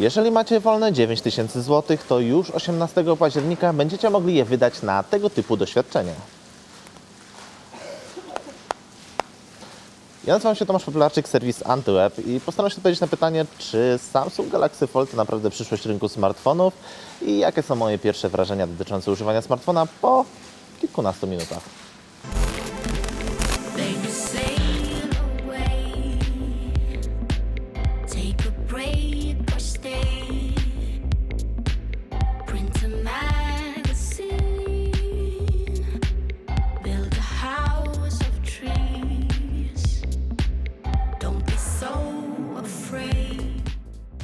Jeżeli macie wolne 9000 zł, to już 18 października będziecie mogli je wydać na tego typu doświadczenia. Ja nazywam się Tomasz Popularczyk, serwis AntyWeb i postaram się odpowiedzieć na pytanie, czy Samsung Galaxy Fold to naprawdę przyszłość rynku smartfonów i jakie są moje pierwsze wrażenia dotyczące używania smartfona po kilkunastu minutach.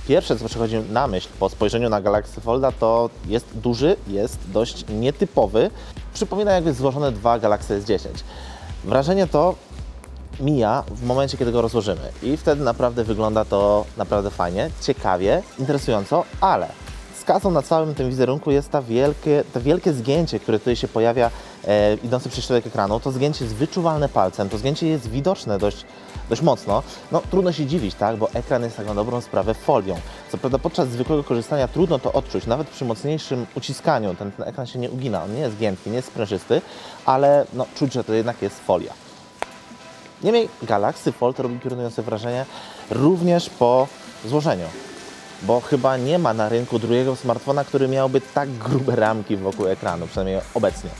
Pierwsze, co przychodzi na myśl po spojrzeniu na Galaxy Folda, to jest duży, jest dość nietypowy. Przypomina jakby złożone dwa Galaxy S10. Wrażenie to mija w momencie, kiedy go rozłożymy i wtedy naprawdę wygląda to naprawdę fajnie, ciekawie, interesująco, ale skazą na całym tym wizerunku jest ta wielkie, to wielkie zgięcie, które tutaj się pojawia e, idące przez środek ekranu. To zgięcie jest wyczuwalne palcem, to zgięcie jest widoczne dość, dość mocno. No trudno się dziwić, tak, bo ekran jest tak na dobrą sprawę folią. Co prawda podczas zwykłego korzystania trudno to odczuć, nawet przy mocniejszym uciskaniu ten, ten ekran się nie ugina, on nie jest giętki, nie jest sprężysty, ale no, czuć, że to jednak jest folia. Niemniej Galaxy Fold robi piorunujące wrażenie również po złożeniu, bo chyba nie ma na rynku drugiego smartfona, który miałby tak grube ramki wokół ekranu, przynajmniej obecnie.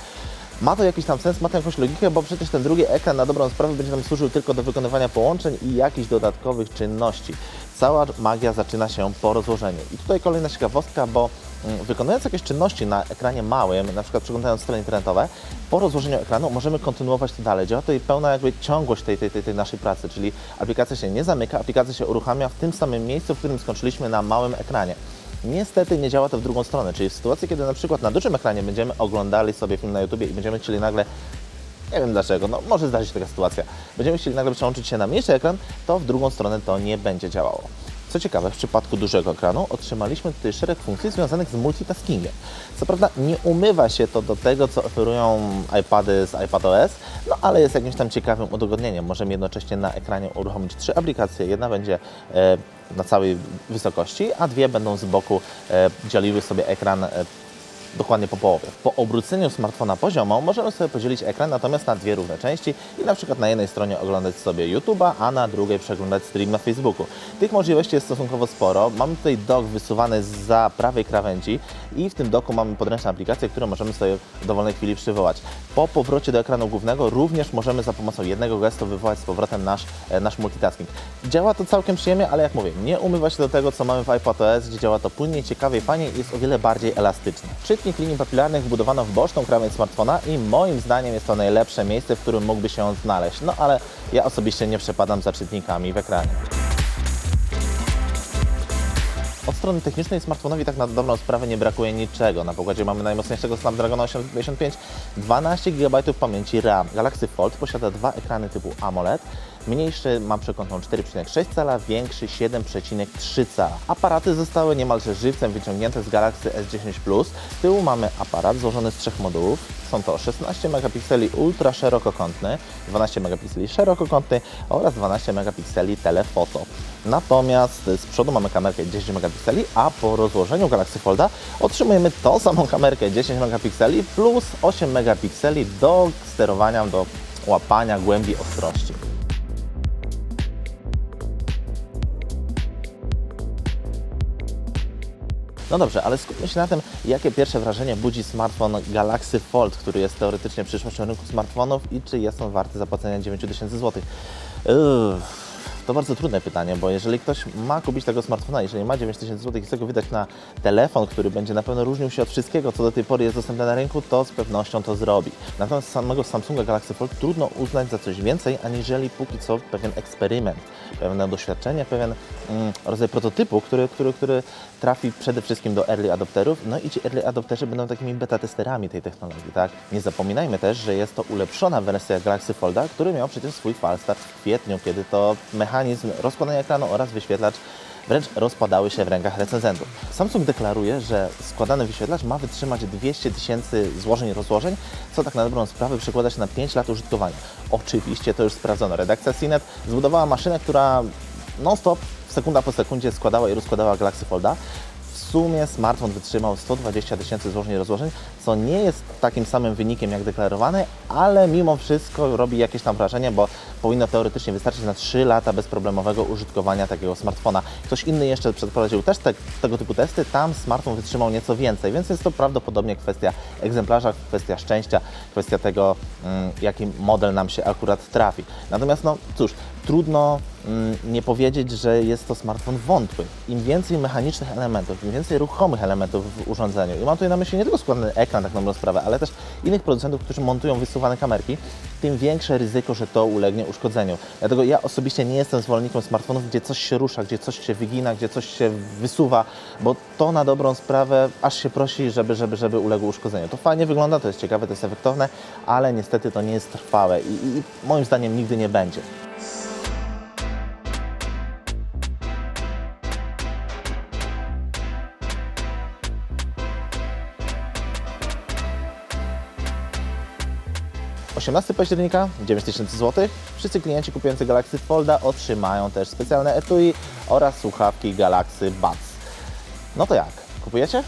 Ma to jakiś tam sens, ma to jakąś logikę, bo przecież ten drugi ekran na dobrą sprawę będzie nam służył tylko do wykonywania połączeń i jakichś dodatkowych czynności. Cała magia zaczyna się po rozłożeniu. I tutaj kolejna ciekawostka, bo mm, wykonując jakieś czynności na ekranie małym, na przykład przeglądając strony internetowe, po rozłożeniu ekranu możemy kontynuować to dalej. Działa tutaj pełna jakby ciągłość tej, tej, tej, tej naszej pracy, czyli aplikacja się nie zamyka, aplikacja się uruchamia w tym samym miejscu, w którym skończyliśmy na małym ekranie. Niestety nie działa to w drugą stronę, czyli w sytuacji, kiedy na przykład na dużym ekranie będziemy oglądali sobie film na YouTube i będziemy chcieli nagle nie wiem dlaczego, no może zdarzyć się taka sytuacja. Będziemy chcieli nagle przełączyć się na mniejszy ekran, to w drugą stronę to nie będzie działało. Co ciekawe, w przypadku dużego ekranu otrzymaliśmy tutaj szereg funkcji związanych z multitaskingiem. Co prawda nie umywa się to do tego, co oferują iPady z iPadOS, no ale jest jakimś tam ciekawym udogodnieniem. Możemy jednocześnie na ekranie uruchomić trzy aplikacje. Jedna będzie e, na całej wysokości, a dwie będą z boku e, dzieliły sobie ekran e, dokładnie po połowie. Po obróceniu smartfona poziomo możemy sobie podzielić ekran natomiast na dwie równe części i na przykład na jednej stronie oglądać sobie YouTube'a, a na drugiej przeglądać stream na Facebooku. Tych możliwości jest stosunkowo sporo. Mamy tutaj dock wysuwany za prawej krawędzi i w tym doku mamy podręczne aplikacje, które możemy sobie w dowolnej chwili przywołać. Po powrocie do ekranu głównego również możemy za pomocą jednego gestu wywołać z powrotem nasz, e, nasz multitasking. Działa to całkiem przyjemnie, ale jak mówię, nie umywa się do tego, co mamy w iPadOS, gdzie działa to płynnie, ciekawie, fajnie i jest o wiele bardziej elastyczne. Czytnik linii papilarnych wbudowano w boczną krawędź smartfona i moim zdaniem jest to najlepsze miejsce, w którym mógłby się on znaleźć. No ale ja osobiście nie przepadam za czytnikami w ekranie. Od strony technicznej smartfonowi tak na dobrą sprawę nie brakuje niczego. Na pokładzie mamy najmocniejszego Snapdragona 855, 12 GB pamięci RAM. Galaxy Fold posiada dwa ekrany typu AMOLED. Mniejszy ma przekątną 4,6 cala, większy 7,3 cala. Aparaty zostały niemalże żywcem wyciągnięte z Galaxy S10 Plus. Z tyłu mamy aparat złożony z trzech modułów. Są to 16 megapikseli ultra szerokokątny, 12 megapikseli szerokokątny oraz 12 megapikseli telefoto. Natomiast z przodu mamy kamerkę 10 megapikseli, a po rozłożeniu Galaxy Folda otrzymujemy tą samą kamerkę 10 megapikseli plus 8 megapikseli do sterowania, do łapania głębi ostrości. No dobrze, ale skupmy się na tym, jakie pierwsze wrażenie budzi smartfon Galaxy Fold, który jest teoretycznie przyszłością rynku smartfonów i czy jest on warty zapłacenia 9000 zł. Uff. To bardzo trudne pytanie, bo jeżeli ktoś ma kupić tego smartfona, jeżeli ma 9000 zł i chce go wydać na telefon, który będzie na pewno różnił się od wszystkiego, co do tej pory jest dostępne na rynku, to z pewnością to zrobi. Natomiast samego Samsunga Galaxy Fold trudno uznać za coś więcej, aniżeli póki co pewien eksperyment, pewne doświadczenie, pewien mm, rodzaj prototypu, który, który, który trafi przede wszystkim do early adopterów, no i ci early adopterzy będą takimi beta testerami tej technologii, tak? Nie zapominajmy też, że jest to ulepszona wersja Galaxy Folda, który miał przecież swój falstart w kwietniu, kiedy to mechanizm rozkładania ekranu oraz wyświetlacz wręcz rozpadały się w rękach recenzentów. Samsung deklaruje, że składany wyświetlacz ma wytrzymać 200 tysięcy złożeń i rozłożeń, co tak na dobrą sprawę przekłada się na 5 lat użytkowania. Oczywiście to już sprawdzono. Redakcja CNET zbudowała maszynę, która non-stop sekunda po sekundzie składała i rozkładała Galaxy Folda. Sumie smartfon wytrzymał 120 tysięcy złożeń i rozłożeń, co nie jest takim samym wynikiem jak deklarowane, ale mimo wszystko robi jakieś tam wrażenie, bo powinno teoretycznie wystarczyć na 3 lata bezproblemowego użytkowania takiego smartfona. Ktoś inny jeszcze przeprowadził też te, tego typu testy, tam smartfon wytrzymał nieco więcej, więc jest to prawdopodobnie kwestia egzemplarza, kwestia szczęścia, kwestia tego, mm, jaki model nam się akurat trafi. Natomiast no cóż, trudno nie powiedzieć, że jest to smartfon wątły. Im więcej mechanicznych elementów, im więcej ruchomych elementów w urządzeniu, i mam tutaj na myśli nie tylko składany ekran, tak na dobrą sprawę, ale też innych producentów, którzy montują wysuwane kamerki, tym większe ryzyko, że to ulegnie uszkodzeniu. Dlatego ja osobiście nie jestem zwolennikiem smartfonów, gdzie coś się rusza, gdzie coś się wygina, gdzie coś się wysuwa, bo to na dobrą sprawę aż się prosi, żeby, żeby, żeby uległo uszkodzeniu. To fajnie wygląda, to jest ciekawe, to jest efektowne, ale niestety to nie jest trwałe i, i moim zdaniem nigdy nie będzie. – 18 października 9000 zł. Wszyscy klienci kupujący Galaxy Folda otrzymają też specjalne etui oraz słuchawki Galaxy Buds. No to jak? Kupujecie?